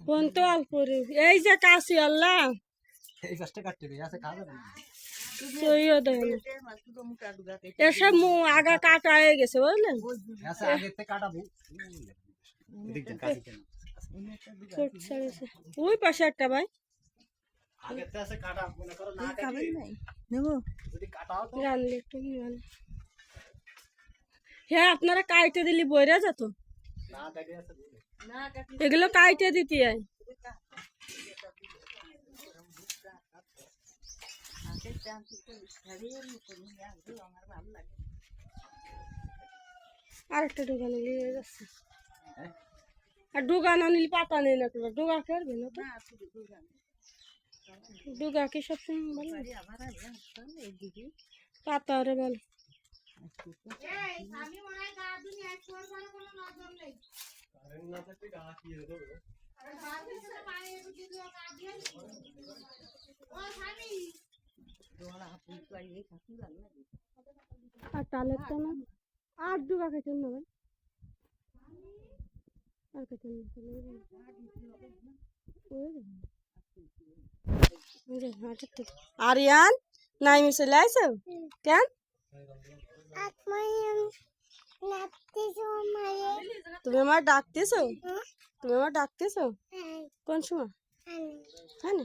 কোন তো অল্প এই যে কাশি আল্লাহ। এই কাটতে আছে না। সইও না। মু আগা কাটা হয়ে গেছে বুঝলেন? আছে আগে থেকে কাটাবো। এদিক দেন কাছে কেন ওই পাশে একটা ভাই। আগে থেকে আছে কাটা মনে করো না কাটলে নেব? যদি কাটাও তো। জানলে একটু হ্যাঁ আপনারা কাইটে দিলি বইরা যেত। কাটে। এগুলো কাইটে দিতে হয় আর একটা দোকানে নিয়ে যাচ্ছে হ্যাঁ? আর ডুগা না নিলে পাতা নেই না তোরা ডুগা করবে না তো ডুগা কি সবসময় ভালো পাতা রে ভালো আর টালের তো না আর ডুগা খেতেন না ভাই আর যাবে, আরিয়ান নাই মিশে লাইছো কেন? তুমি আমার ডাকতেছো? তুমি আমার ডাকতেছো? কোন সময়? হ্যাঁ। না?